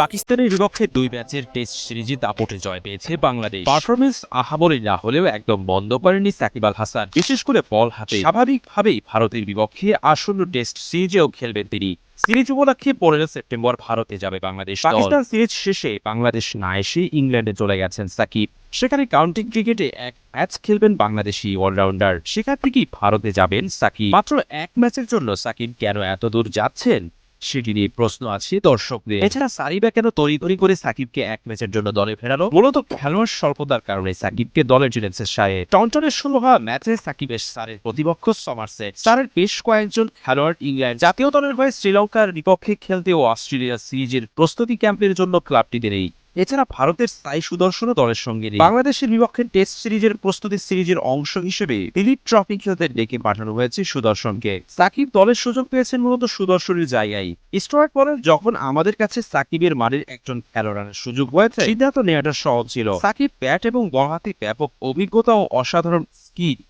পাকিস্তানের বিপক্ষে দুই ম্যাচের টেস্ট সিরিজে দাপটে জয় পেয়েছে বাংলাদেশ। পারফরমেন্স আহামরি না হলেও একদম বন্ধ করেনি সাকিব আল হাসান। বিশেষ করে বল হাতে। স্বাভাবিকভাবেই ভারতের বিপক্ষে আসন্ন টেস্ট সিরিজেও খেলবেন তিনি। সিরিজ উপলক্ষে পনেরো সেপ্টেম্বর ভারতে যাবে বাংলাদেশ। পাকিস্তান সিরিজ শেষে বাংলাদেশ না এসে ইংল্যান্ডে চলে গেছেন সাকিব। সেখানে কাউন্টি ক্রিকেটে এক ম্যাচ খেলবেন বাংলাদেশি অলরাউন্ডার। সেখান থেকেই ভারতে যাবেন সাকিব। মাত্র এক ম্যাচের জন্য সাকিব কেন এত দূর যাচ্ছেন? সেটি নিয়ে প্রশ্ন আছে দর্শকদের। এছাড়া সারিবা কেন তড়িঘড়ি করে সাকিবকে এক ম্যাচের জন্য দলে ফেরালো? মূলত খেলোয়াড় স্বল্পতার কারণে সাকিবকে দলে জুড়েছে সায়ে টনটনের শুরু হওয়া ম্যাচে সাকিবের সারের প্রতিপক্ষ সমারসে সারের বেশ কয়েকজন খেলোয়াড় ইংল্যান্ড জাতীয় দলের হয়ে শ্রীলঙ্কার বিপক্ষে খেলতে ও অস্ট্রেলিয়া সিরিজের প্রস্তুতি ক্যাম্পের জন্য ক্লাবটিতে নেই এছাড়া ভারতের সাই সুদর্শনও দলের সঙ্গে বাংলাদেশের বিপক্ষে টেস্ট সিরিজের প্রস্তুতি সিরিজের অংশ হিসেবে দিলীপ ট্রফি খেলতে ডেকে পাঠানো হয়েছে সুদর্শনকে। সাকিব দলের সুযোগ পেয়েছেন মূলত সুদর্শনের জায়গায়। স্টুয়ার্ট বলেন যখন আমাদের কাছে সাকিবের মানের একজন খেলোয়াড়ের সুযোগ হয়েছে, সিদ্ধান্ত নেওয়াটা সহজ ছিল। সাকিব ব্যাট এবং বল হাতে ব্যাপক অভিজ্ঞতা ও অসাধারণ স্কিল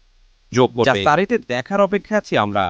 যোগ যা সারিতে দেখার অপেক্ষা আছি আমরা।